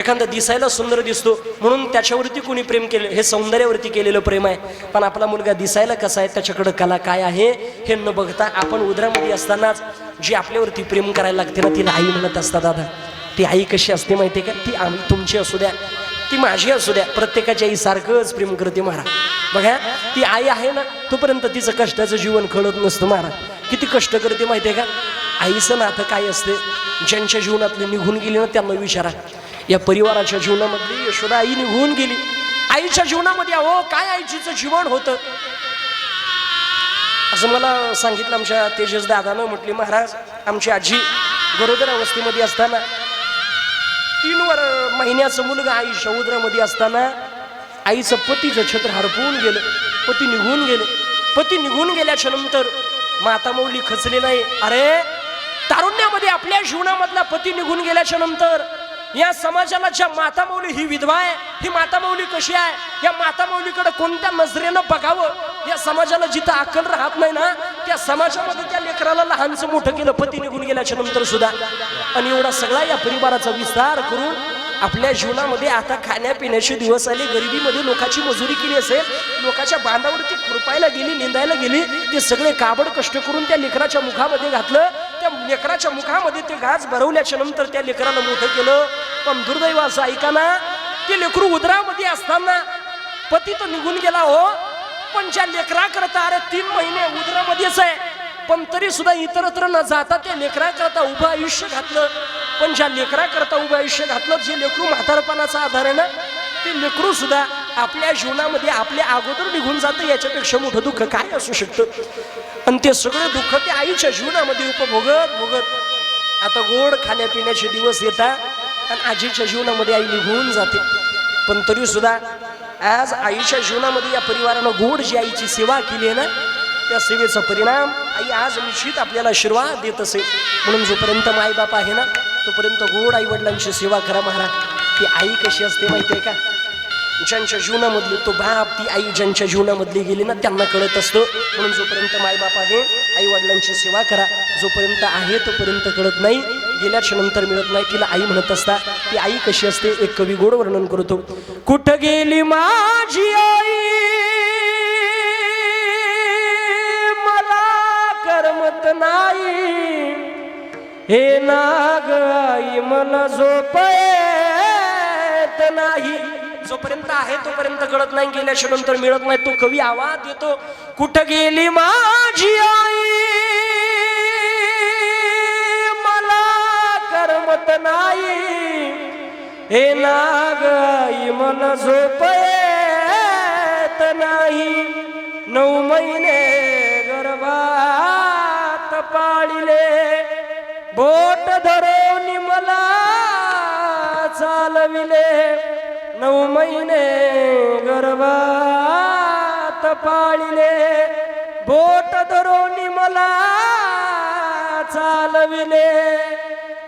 एखादा दिसायला सुंदर दिसतो म्हणून त्याच्यावरती कोणी प्रेम केले हे सौंदर्यावरती केलेलं प्रेम आहे. पण आपला मुलगा दिसायला कसा आहे त्याच्याकडं कला काय आहे हे न बघता आपण उदरामध्ये असतानाच जी आपल्यावरती प्रेम करायला लागते ना तिला आई म्हणत असतात दादा ती आई कशी असते माहिती का? ती आम्ही तुमची असू द्या ती माझी असू द्या प्रत्येकाच्या आई सारखंच प्रेम करते महाराज. बघा ती आई आहे ना तोपर्यंत तिचं कष्टाचं जीवन कळत नसतं महाराज. किती कष्ट करते माहिती आहे का? आईचं नातं काय असते? ज्यांच्या जीवनातले निघून गेले ना त्यांना विचारा. या परिवाराच्या जीवनामधली यशोदा आई निघून गेली. आईच्या जीवनामध्ये अहो काय आईचीचं जीवन होतं? असं मला सांगितलं आमच्या तेजस दादानं म्हटले महाराज आमची आजी गरोदर अवस्थेमध्ये असताना तीन वर महिन्याचं मुलगा आई समुद्रामध्ये असताना आईचं पतीचं छत्र हरपून गेलं. पती निघून गेले. पती निघून गेल्याच्यानंतर माता मौली खचले नाही. अरे तारुण्यामध्ये आपल्या जीवनामधला पती निघून गेल्याच्यानंतर या समाजाला ज्या मातामौली ही विधवा आहे ही मातामौली कशी आहे या मातामौलीकडे कोणत्या नजरेनं बघावं? या समाजाला जिथं अक्कल राहत नाही ना त्या समाजामध्ये त्या लेकराला लहानचं मोठं केलं पती निघून गेल्याच्यानंतर सुद्धा. आणि एवढा सगळा या परिवाराचा विस्तार करून आपल्या जीवनामध्ये आता खाण्यापिण्याचे दिवस आले गरिबीमध्ये लोकांची मजुरी केली असेल लोकांच्या बांधावरती खुरपायला गेली निंदायला गेली ते सगळे काबड कष्ट करून त्या लेकराच्या मुखामध्ये घातलं त्या लेकराच्या मुखामध्ये ते घास भरवल्याच्या नंतर त्या लेकराला मोठं केलं. पण दुर्दैव असं ऐकाना ते लेकरू उदरामध्ये असताना पती तर निघून गेला हो. पण ज्या लेकरा करता अरे तीन महिने उदरामध्येच आहे पण तरी सुद्धा इतरत्र न जाता त्या लेकरा करता उभं आयुष्य घातलं. पण ज्या लेकरा करता उभं आयुष्य घातलं जे लेकरू म्हातारपणाचा आधार आहे ना ते लेकरू सुद्धा आपल्या जीवनामध्ये आपल्या अगोदर निघून जातं याच्यापेक्षा मोठं दुःख काय असू शकतं? आणि ते सगळं दुःख ते आईच्या जीवनामध्ये उपभोगत भोगत. आता गोड खाण्यापिण्याचे दिवस येतात आणि आजीच्या जीवनामध्ये आई निघून जाते. पण तरी सुद्धा आज आईच्या जीवनामध्ये या परिवारानं गोड जी आईची सेवा केली आहे ना त्या सेवेचा परिणाम आई आज निश्चित आपल्याला आशीर्वाद देत असेल. म्हणून जोपर्यंत मायबाप आहे ना तोपर्यंत गोड आई वडिलांची सेवा करा महाराज. ती आई कशी असते माहिती आहे का? ज्यांच्या जीवनामधली तो बाप ती आई ज्यांच्या जीवनामधली गेली ना त्यांना कळत असतं. म्हणून जोपर्यंत मायबाप आहे आई वडिलांची सेवा करा. जोपर्यंत आहे तोपर्यंत कळत नाही. गेल्याच्यानंतर मिळत नाही तिला आई म्हणत असता. ती आई कशी असते एक कवी गोड वर्णन करतो. कुठं गेली माझी आई? मला करमत नाही. हे नाग आई मला झोपत नाही. जोपर्यंत आहे तोपर्यंत कळत नाही गेल्याच्यानंतर मिळत नाही तो कवी आवाज येतो कुठं गेली माझी आई? मला करमत नाही. हे नाग आई मला झोप येत नाही. नऊ महिने गर्भात पाळिले. बोट धरून मला चालविले. महिने गर्भात पाळिले बोट धरोनी मला चालविले.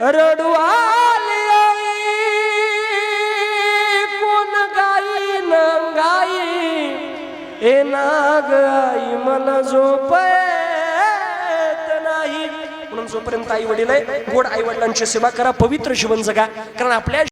रडवाली कोण गाई न गाई? ए नाग आई मला झोप नाही. म्हणून जोपर्यंत आई वडील आहे गोड आई वडिलांची सेवा करा पवित्र जीवन जगा. कारण आपल्या